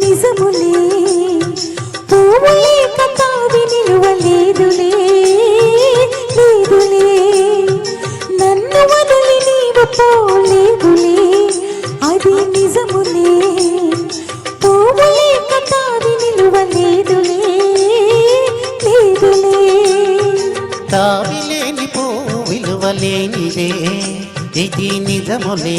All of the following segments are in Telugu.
నిజములే. పువ్వు లేక తావి నిలువలేదులే లేదులే. నన్ను వదిలి నీవు పోలేదులే అది నిజములే. పువ్వు లేక తావి నిలువలేదులే లేదులే. తావిలేని పో విలువలేనిదే ఇది నిజములే.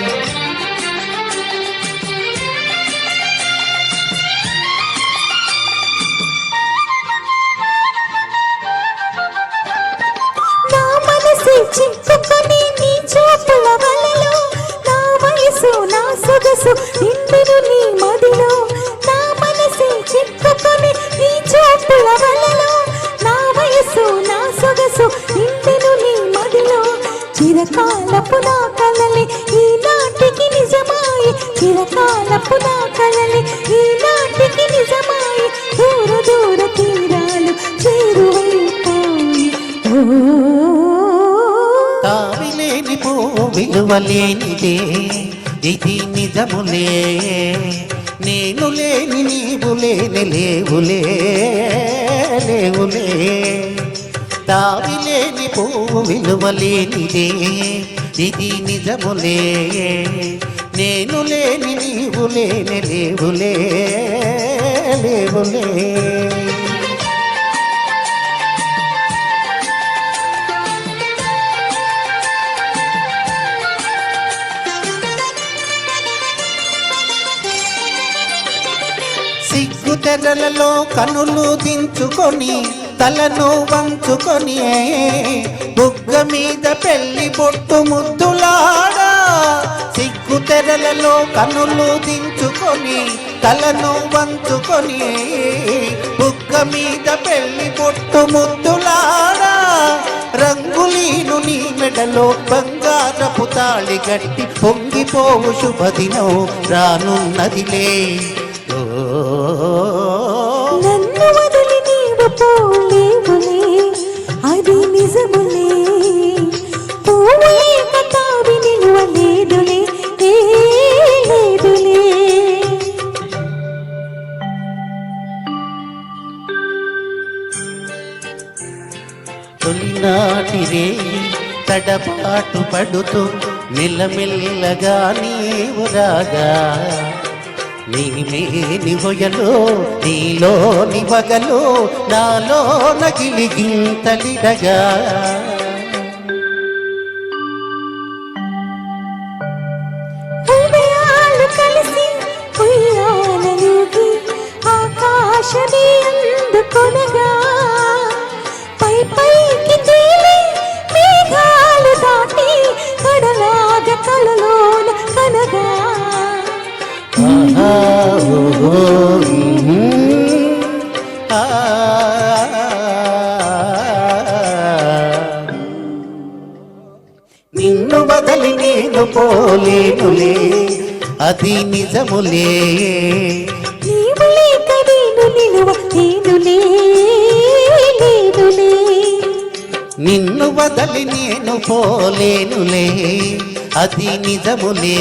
మనసు చిక్కుకొని నీ చూపుల వలలో నా వయసు నా సొగసు నిండును నీ మదిలో. నా మనసే చిక్కుకొని నీ చూపుల వలలో నా వయసు నా సొగసు నిండును నీ మదిలో. చిరకాలపు నా కలలి ఈనాటికి నిజమాయి. చిరకాలపు నా కలలి ఈనాటికి విలువలేనిదే ఇది నిజములే. నేను లేని నీవు లేని లేవులే లేవులే. తావిలేని పువ్వు విలువలేనిదే ఇది నిజములే. నేను లేని నీవు లేని లేవులే లేవులే. సిగ్గు తెరలలో కనులు దించుకొని తలను వంచుకొని బుగ్గ మీద పెళ్ళి బొట్టు ముద్దులాడా. సిగ్గు తెరలలో కనులు దించుకొని తలను వంచుకొని బుగ్గ మీద పెళ్ళి బొట్టు ముద్దులాడా. రంగులీను నీ మెడలో బంగారపు తాళి గట్టి పొంగిపోవు శుభదినం రానున్నదిలే. నీవు పోలేవులే అది నిజములే. తొలినాటి రే తడపాటు పడుతూ మెల్లమెల్లగా నీవు రాగా. నీ హొయలో నీలో నివగలో నాలో నగిలి గింతలిడగా. నేను పోలేనులే అది నిజములే. నిన్ను బదలి నేను పోలేనులే అది నిజములే.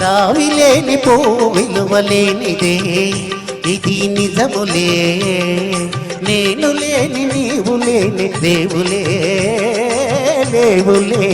తావిలేని పో విలువలేనిదే ఇది నిజములే. నేను లేని నీవు లేని దేవులే దేవులే